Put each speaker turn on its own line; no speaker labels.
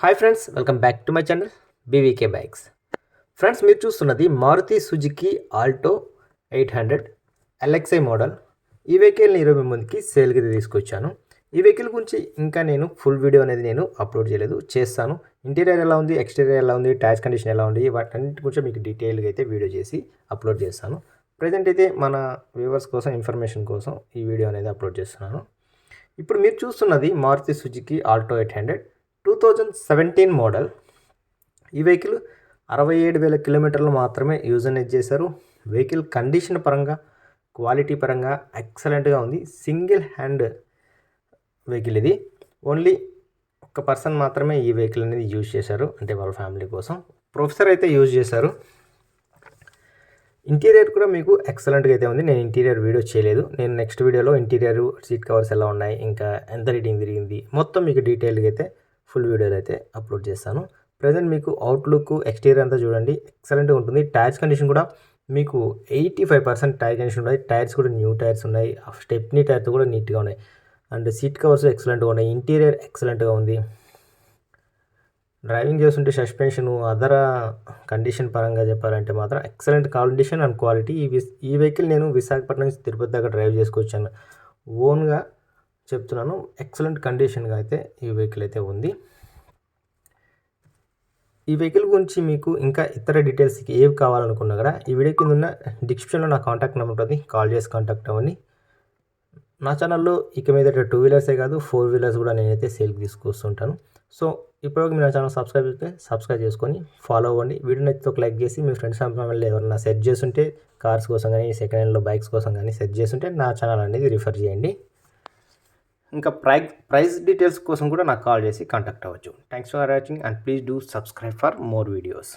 Hi friends welcome back to my channel BVK bikes friends మీరు చూస్తున్నది Maruti Suzuki Alto eight hundred LXI model. ఈ వెహికల్ని ఇరవై ముందుకి సేల్కి తీసుకొచ్చాను. ఈ వెహికల్ గురించి ఇంకా నేను ఫుల్ వీడియో అనేది నేను అప్లోడ్ చేయలేదు చేస్తాను. ఇంటీరియర్ ఎలా ఉంది ఎక్స్టీరియర్ ఎలా ఉంది టైర్స్ కండిషన్ ఎలా ఉంది వాటన్నిటి గురించి మీకు డీటెయిల్గా అయితే వీడియో చేసి అప్లోడ్ చేస్తాను. ప్రజెంట్ అయితే మన వ్యూవర్స్ కోసం ఇన్ఫర్మేషన్ కోసం ఈ వీడియో అనేది అప్లోడ్ చేస్తున్నాను. ఇప్పుడు మీరు చూస్తున్నది Maruti Suzuki Alto eight hundred. Thousand seventeen model. ఈ వెహికల్ అరవై ఏడు వేల కిలోమీటర్లు మాత్రమే యూజ్ అనేది చేశారు. వెహికల్ కండిషన్ పరంగా క్వాలిటీ పరంగా ఎక్సలెంట్గా ఉంది. సింగిల్ హ్యాండ్ వెహికల్ ఇది. ఓన్లీ ఒక్క పర్సన్ మాత్రమే ఈ వెహికల్ అనేది యూజ్ చేశారు. అంటే వాళ్ళ ఫ్యామిలీ కోసం. ప్రొఫెసర్ అయితే యూజ్ చేశారు. ఇంటీరియర్ కూడా మీకు ఎక్సలెంట్గా అయితే ఉంది. నేను ఇంటీరియర్ వీడియో చేయలేదు. నేను నెక్స్ట్ వీడియోలో ఇంటీరియర్ సీట్ కవర్స్ ఎలా ఉన్నాయి ఇంకా ఎంత రీడింగ్ తిరిగింది మొత్తం మీకు డీటెయిల్గా అయితే ఫుల్ వీడియోలు అయితే అప్లోడ్ చేస్తాను. ప్రజెంట్ మీకు అవుట్లుక్ ఎక్స్టీరియర్ అంతా చూడండి. ఎక్సలెంట్గా ఉంటుంది. టైర్స్ కండిషన్ కూడా మీకు eighty five percent tyre condition ఉన్నాయి. టైర్స్ కూడా న్యూ టైర్స్ ఉన్నాయి. స్టెప్నీ టైర్స్ కూడా నీట్గా ఉన్నాయి. అండ్ సీట్ కవర్స్ ఎక్సలెంట్గా ఉన్నాయి. ఇంటీరియర్ ఎక్సలెంట్గా ఉంది. డ్రైవింగ్ చేస్తుంటే సస్పెన్షన్ అదర్ కండిషన్ పరంగా చెప్పాలంటే మాత్రం ఎక్సలెంట్ కండిషన్ అండ్ క్వాలిటీ ఈ ఈ వెహికల్ నేను విశాఖపట్నం నుంచి తిరుపతి దాకా డ్రైవ్ చేసుకొచ్చాను. ఓన్గా చెప్తున్నాను. ఎక్సలెంట్ కండిషన్గా అయితే ఈ వెహికల్ అయితే ఉంది. ఈ వెహికల్ గురించి మీకు ఇంకా ఇతర డీటెయిల్స్ ఏవి కావాలనుకున్నా కూడా ఈ వీడియో కింద ఉన్న డిస్క్రిప్షన్లో నా కాంటాక్ట్ నెంబర్ ఉంటుంది కాల్ చేసి కాంటాక్ట్ అవ్వండి. నా ఛానల్లో ఇక మీద టూ వీలర్సే కాదు ఫోర్ వీలర్స్ కూడా నేనైతే సేల్కి తీసుకొస్తుంటాను. సో ఇప్పటివరకు మీరు నా ఛానల్ సబ్స్క్రైబ్ చేస్తే సబ్స్క్రైబ్ చేసుకొని ఫాలో అవ్వండి. వీడియో నచ్చితే ఒక లైక్ చేసి మీ ఫ్రెండ్స్ ఫ్యామిలీ ఎవరైనా సెట్ చేస్తుంటే కార్స్ కోసం కానీ సెకండ్ హ్యాండ్లో బైక్స్ కోసం కానీ సెట్ చేస్తుంటే నా ఛానల్ అనేది రిఫర్ చేయండి. ఇంకా ప్రై ప్రైస్ డీటెయిల్స్ కోసం కూడా నాకు కాల్ చేసి కాంటాక్ట్ అవ్వచ్చు. Thanks for watching and please do subscribe for more videos